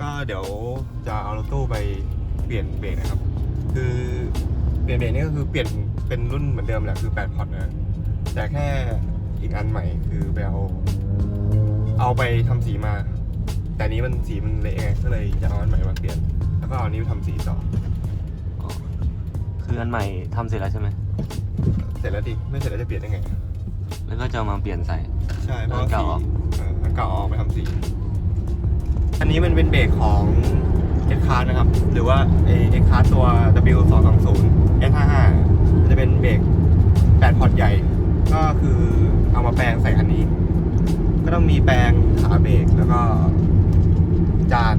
ก็เดี๋ยวจะเอารถตู้ไปเปลี่ยนเบรกนะครับ คือเปลี่ยนเบรกนี่ก็คือเปลี่ยนเป็นรุ่นเหมือนเดิมแหละคือ8พอร์ตนะแต่แค่อีกอันใหม่คือไปเอาเอาไปทำสีมา แต่อันนี้มันสีมันเละไงก็เลยจะเอาอันใหม่มาเปลี่ยน แล้วก็เอาอันนี้ไปทำสีต่อคืออันใหม่ทำเสร็จแล้วใช่ไหมเสร็จแล้วดิไม่เสร็จแล้วจะเปลี่ยนได้ไง แล้วก็จะเอามาเปลี่ยนใส่ใช่เพราะอันสีเก่าเหรอเอออันเก่าเอาออกไปทำสี อันนี้มันเป็นเบรกของ x c a r นะครับ หรือว่าไอ x c a r ตัว W 2 2 0 S 5 5มันจะเป็นเบรก8พอร์ตใหญ่ ก็คือเอามาแปลงใส่คันนี้ ก็ต้องมีแปลงขาเบรกแล้วก็จาน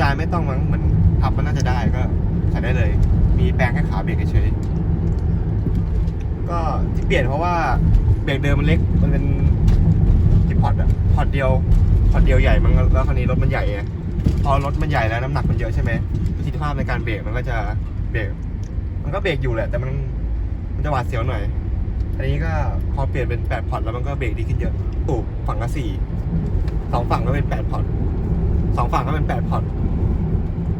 จานไม่ต้องมั้งเหมือนพับมันน่าจะได้ก็ใส่ได้เลย มีแปลงแค่ขาเบรกเฉยก็ที่เปลี่ยนเพราะว่าเบรกเดิมมันเล็กมันเป็นกี่พอร์ตอะพอร์ตเดียว พอร์ตเดียวใหญ่มันก็แล้วคราวนี้รถมันใหญ่ไงพอรถมันใหญ่แล้วน้ำหนักมันเยอะใช่ไหมประสิทธิภาพในการเบรกมันก็จะเบรกมันก็เบรกอยู่แหละ แต่มันมันจะหวาดเสียวหน่อย อันนี้ก็พอเปลี่ยนเป็น8พอร์ตแล้วมันก็เบรกดีขึ้นเยอะตูกฝั่งละสี่สองฝั่งก็เป็น8พอร์ตสองฝั่งก็เป็น8พอร์ต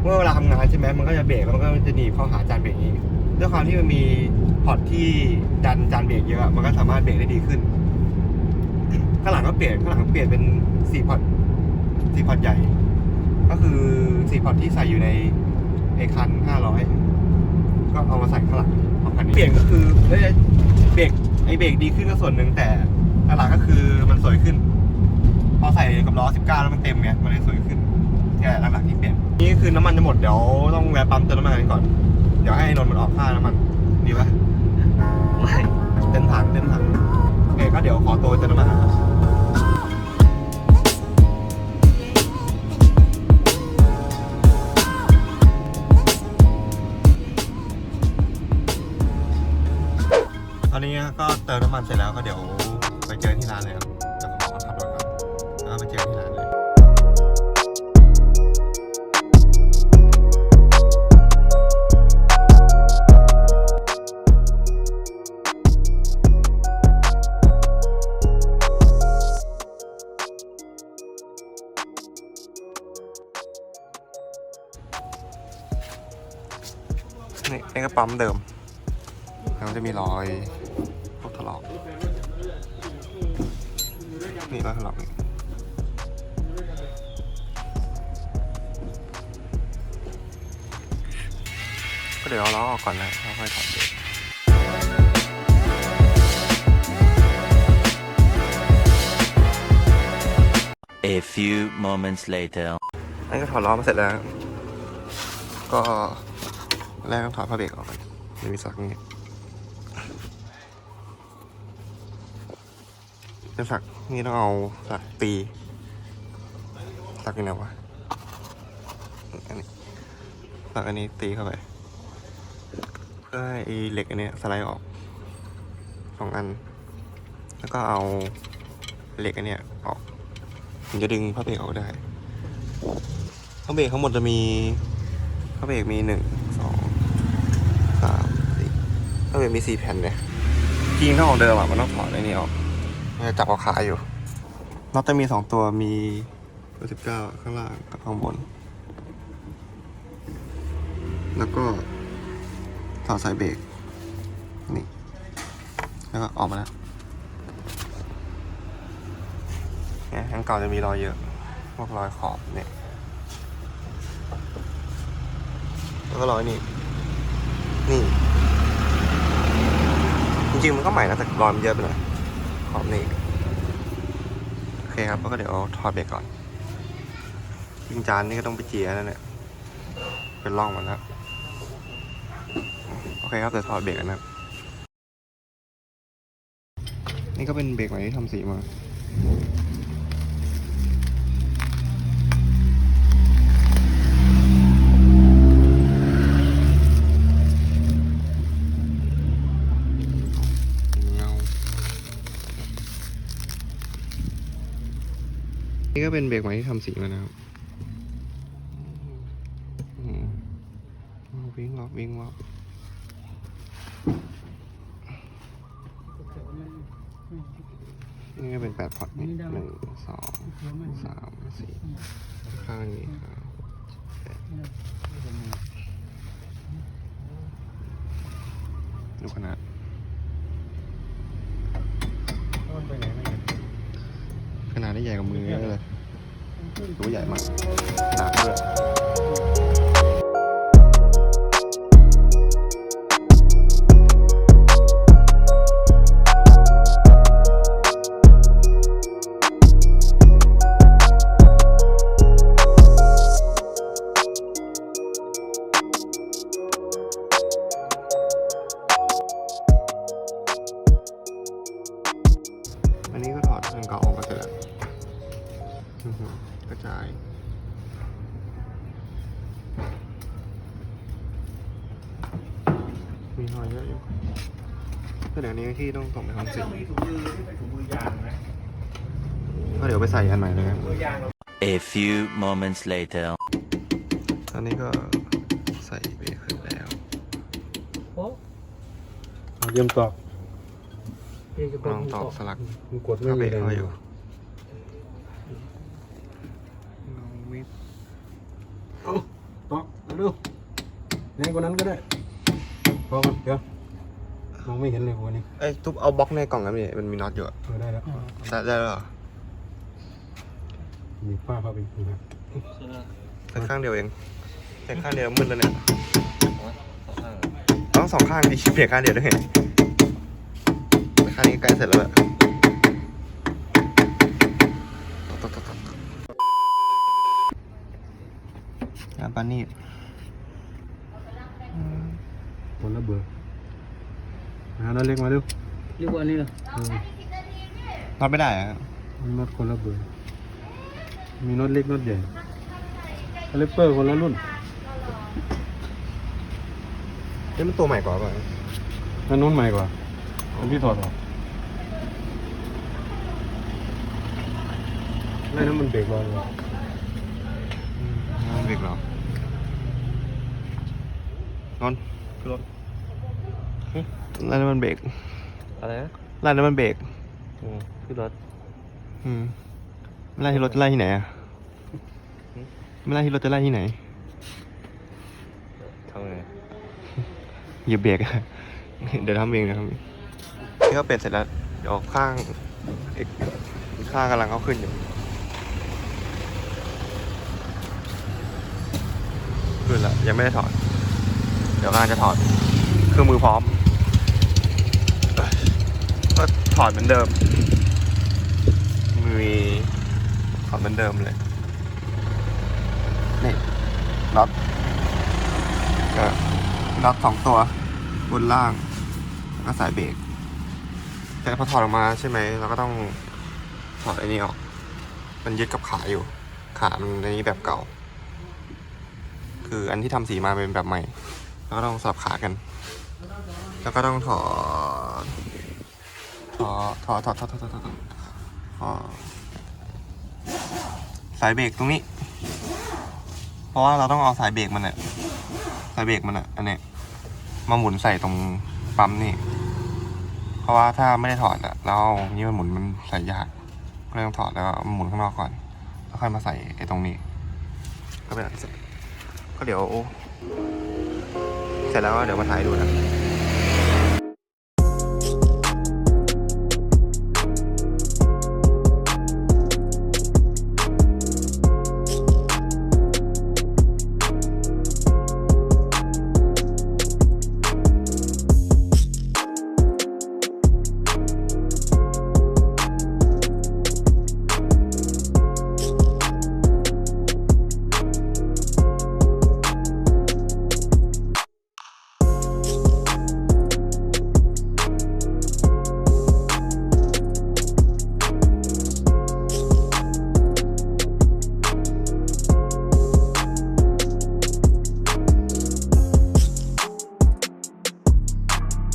เมื่อเวลาทำงานใช่ไหมมันก็จะเบรกแล้วมันก็จะหนีบเข้าหาจานเบรกนี้ด้วยความที่มันมีพอร์ตที่ดันจานเบรกเยอะมันก็สามารถเบรกได้ดีขึ้น ข้างหลังก็เปลี่ยนข้างหลังเปลี่ยนเป็นสี่พอร์ตสี่พอร์ตใหญ่ ก็คือสี่พอร์ตที่ใส่อยู่ในไอคันห้าร้อยก็เอามาใส่ข้างหลังของคันนี้เปลี่ยนก็คือเอ้ยเบรกไอเบรกดีขึ้นก็ส่วนหนึ่งแต่หลักๆก็คือมันสวยขึ้น พอใส่กับล้อ19แล้วมันเต็มไงมันเลยสวยขึ้นแค่หลักๆที่เปลี่ยนนี่คือน้ำมันจะหมดเดี๋ยวต้องแวะปั๊มเติมน้ำมันกันก่อนเดี๋ยวให้นนท์มันออกค่าน้ำมันดีปะไม่เต็มถังเต็มถังโอ เคก็เดี๋ยวขอตัวเติมน้ำมันครับตอนนี้ก็เติมน้ำมันเสร็จแล้วก็เดี๋ยว ปั๊มเดิมแล้วมันจะมีรอยพวกถลอกนี่รอยถลอกนี่ก็เดี๋ยวเอาล้อออกก่อนนะแล้วค่อยถอดเบรก A few moments later. อันนี้ก็ถอดล้อมาเสร็จแล้ว ก็ แรกต้องถอดผ้าเบรกออกก่อนไม่มีสักนี่จะสักนี่ต้องเอาสักตี สักยังไงวะอันนี้สักอันนี้ตีเข้าไป เพื่อให้ไอ้เหล็กอันนี้สไลด์ออกสองอัน แล้วก็เอาเหล็กอันเนี้ยออกถึงจะดึงผ้าเบรกออกได้ผ้าเบรกทั้งหมดจะมีผ้าเบรกมีหนึ่งสองสามสี่ผ้า เบรกมีสี่แผ่นเนี่ยจริงถ้าของเดิมอะมันต้องถอดไอ้นี่ออกมันจะจับเอาขาอยู่น็อตจะมีสองตัวมีตัวสิบเก้าข้างล่างกับข้างบน แล้วก็ถอดสายเบรกนี่แล้วก็ออกมาแล้วเนี่ยอันเก่าจะมีรอยเยอะพวกรอยขอบเนี่ยแล้วก็ร้อยนี่นี่ จริงมันก็ใหม่นะแต่รอยมันเยอะไปหน่อยขอบนี่โอเคครับแล้วก็เดี๋ยวถอดเบรกก่อนยิงจานนี่ก็ต้องไปเจียแล้วเนี่ยเป็นร่องมันแล้วโอเคครับเดี๋ยวถอดเบรกกันนะนี่ก็เป็นเบรกใหม่ที่ทำสีมา นี่ก็เป็นเบรกใหม่ที่ทำสีมานะครับวิ่งวับวิ่งวับนี่ก็เป็นแปดพอร์ตนี่หนึ่งสองสามสี่ข้างนี้ดูขนาด ไปไหนไม่เห็น ขนาด ได้ใหญ่กว่ามือเยอะเลยถือว่าใหญ่มากหนักด้วยอันนี้ก็ถอดอันเก่าออก กระจายมีรอยเยอะอยู่ก็เดี๋ยวนี้ที่ต้องส่งไปทำสีมีถุงมือที่เป็นถุงก็เดี๋ยวไปใส่อันใหม่เลยครับ A few moments later. ตอนนี้ก็ใส่เบรกขึ้นแล้วเอาเยี่ยมตอกลองตอกสลักกดไม่เข้เบรมีกเลยอยู่ลองวิบ เอาตอกเอาดูแรงกว่านั้นก็ได้พอกันเดี๋ยวมองไม่เห็นเลยวันนี้เอ้ยทุบเอาบล็อกในกล่องนั้นนี่มันมีน็อตอยู่อะเออได้แล้วได้ได้แล้วเหรอมีป้าเข้าไปดูนะแต่ข้างเดียวเอง แต่ข้างเดียวมึนแล้วเนี่ยสองข้างต้องสองข้างดิเปลี่ยนข้างเดียวด้วยไงแต่ข้างนี้ใกล้เสร็จแล้วแหละตบตบตบตบงานปานี่คนละเบอร์หาน้าเล็กมาเร็วเรียกว่านี่เหรอเออน็อตไม่ได้อะมันน็อตคนละเบอร์ มีน็อตเล็กน็อตใหญ่คาลิปเปอร์คนละรุ่นนี่มันตัวใหม่กว่าป่ะนั่นนู้นใหม่กว่าอันที่ถอดออกไม่นั้นมันเบรกรอเลยมันเบรกเหรอ นอนขึ้นรถไล่น้ำมันเบรกอะไรนะไล่น้ำมันเบรกอืมขึ้นรถอืมไม่ไล่ที่รถจะไล่ที่ไหนอะไม่ไล่ที่รถจะไล่ที่ไหนทำไงเหยียบเบรกอะเดี๋ยวทำเองเดี๋ยวทำเองนี่ก็เป็ดเสร็จแล้วเดี๋ยวข้างอีกอีกข้างกำลังเขาขึ้นอยู่ขึ้นแล้วยังไม่ได้ถอด เดี๋ยวกำลังจะถอดเครื่องมือพร้อม ก็ถอดเหมือนเดิม มีถอดเหมือนเดิมเลย นี่น็อตก็น็อตสองตัว บนล่าง แล้วก็สายเบรก แต่พอถอดออกมาใช่ไหม เราก็ต้องถอดไอ้นี่ออก มันยึดกับขาอยู่ ขามันในนี้แบบเก่า คืออันที่ทำสีมาเป็นแบบใหม่ แล้วก็ต้องสลับขากัน แล้วก็ต้องถอดถอดถอดถอดถอดถอดถอดถอดถอดสายเบรกตรงนี้ เพราะว่าเราต้องเอาสายเบรกมันอะสายเบรกมันอะอันเนี้ยมาหมุนใส่ตรงปั๊มนี่ เพราะว่าถ้าไม่ได้ถอดอะแล้วนี่มันหมุนมันใส่ยากก็เลยต้องถอดแล้วมหมุนข้างนอกก่อน แล้วค่อยมาใส่ไอ้ตรงนี้ ก็เป็นอันเสร็จก็เดี๋ยว เสร็จแล้วก็เดี๋ยวมาถ่ายดูนะ